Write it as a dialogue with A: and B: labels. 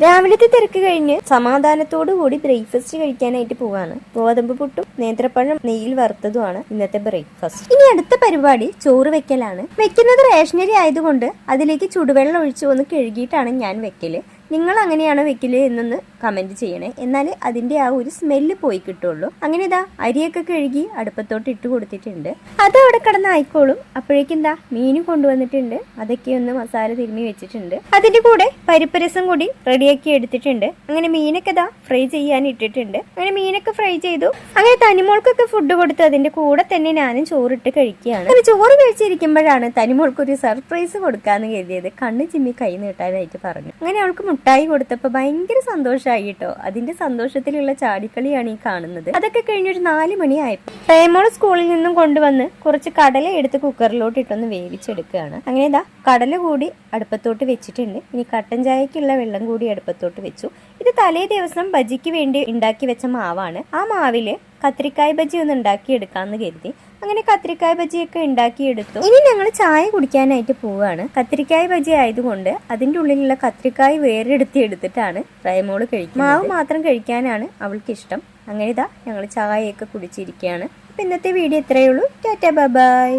A: രാവിലത്തെ തിരക്ക് കഴിഞ്ഞ് സമാധാനത്തോടു കൂടി ബ്രേക്ക്ഫാസ്റ്റ് കഴിക്കാനായിട്ട് പോവാണ്. ഗോതമ്പ് പുട്ടും നേന്ത്രപ്പഴം നെയ്യിൽ വറുത്തതുമാണ് ഇന്നത്തെ ബ്രേക്ക്ഫാസ്റ്റ്. ഇനി അടുത്ത പരിപാടി ചോറ് വെക്കലാണ്. വെക്കുന്നത് റേഷനറി ആയതുകൊണ്ട് അതിലേക്ക് ചുടുവെള്ളം ഒഴിച്ച് ഒന്ന് കഴുകിയിട്ടാണ് ഞാൻ വെക്കൽ. നിങ്ങൾ അങ്ങനെയാണോ വെക്കൽ എന്നൊന്ന് കമന്റ് ചെയ്യണേ. എന്നാൽ അതിന്റെ ആ ഒരു സ്മെല്ല് പോയി കിട്ടുള്ളൂ. അങ്ങനെ ഇതാ അരിയൊക്കെ കഴുകി അടുപ്പത്തോട്ട് ഇട്ട് കൊടുത്തിട്ടുണ്ട്. അത് അവിടെ കിടന്ന് ആയിക്കോളും അപ്പോഴേക്കും എന്താ മീൻ കൊണ്ടുവന്നിട്ടുണ്ട്. അതൊക്കെ ഒന്ന് മസാല തിരുമ്മി വെച്ചിട്ടുണ്ട്. അതിന്റെ കൂടെ പരിപ്പരസം കൂടി റെഡിയാക്കി എടുത്തിട്ടുണ്ട്. അങ്ങനെ മീനൊക്കെ ഇതാ ഫ്രൈ ചെയ്യാൻ ഇട്ടിട്ടുണ്ട്. അങ്ങനെ മീനൊക്കെ ഫ്രൈ ചെയ്തു. അങ്ങനെ തനിമോൾക്കൊക്കെ ഫുഡ് കൊടുത്ത് അതിന്റെ കൂടെ തന്നെ ഞാനും ചോറിട്ട് കഴിക്കുകയാണ്. അങ്ങനെ ചോറ് കഴിച്ചിരിക്കുമ്പോഴാണ് തനിമോൾക്ക് ഒരു സർപ്രൈസ് കൊടുക്കാന്ന് കരുതിയത്. കണ്ണ് ചിമ്മി കൈ നീട്ടാനായിട്ട് പറഞ്ഞു. അങ്ങനെ അവൾക്ക് മുട്ടായി കൊടുത്തപ്പോൾ ഭയങ്കര സന്തോഷമായി കേട്ടോ അതിന്റെ സന്തോഷത്തിലുള്ള ചാടിക്കളിയാണ് ഈ കാണുന്നത്. അതൊക്കെ കഴിഞ്ഞൊരു നാല് മണിയായപ്പോൾ പ്രേമോൾ സ്കൂളിൽ നിന്നും കൊണ്ടുവന്ന് കുറച്ച് കടല എടുത്ത് കുക്കറിലോട്ട് ഇട്ടൊന്ന് വേവിച്ചെടുക്കുകയാണ്. അങ്ങനെ ഇതാ കടല കൂടി അടുപ്പത്തോട്ട് വെച്ചിട്ടുണ്ട്. ഇനി കട്ടൻ ചായക്കുള്ള വെള്ളം കൂടി അടുപ്പത്തോട്ട് വെച്ചു. ഇത് തലേ ദിവസം ബജിക്ക് വേണ്ടി ഉണ്ടാക്കി വെച്ച മാവാണ്. ആ മാവിൽ കത്തിരിക്കായ ബജി ഒന്ന് ഉണ്ടാക്കി എടുക്കാന്ന് കരുതി. അങ്ങനെ കത്തിരിക്കായ ബജിയൊക്കെ ഉണ്ടാക്കിയെടുത്തു. ഇനി ഞങ്ങൾ ചായ കുടിക്കാനായിട്ട് പോവുകയാണ് കത്തിരിക്കായ ബജി ആയതുകൊണ്ട് അതിന്റെ ഉള്ളിലുള്ള കത്തിരിക്കായ വേറെ എടുത്ത് എടുത്തിട്ടാണ് റയമോൾ കഴിക്കുന്നത്. മാവ് മാത്രം കഴിക്കാനാണ് അവൾക്ക് ഇഷ്ടം അങ്ങനെ ഇതാ ഞങ്ങൾ ചായയൊക്കെ കുടിച്ചിരിക്കുകയാണ്. അപ്പം ഇന്നത്തെ വീഡിയോ ഇത്രയേ ഉള്ളൂ. Tata bye.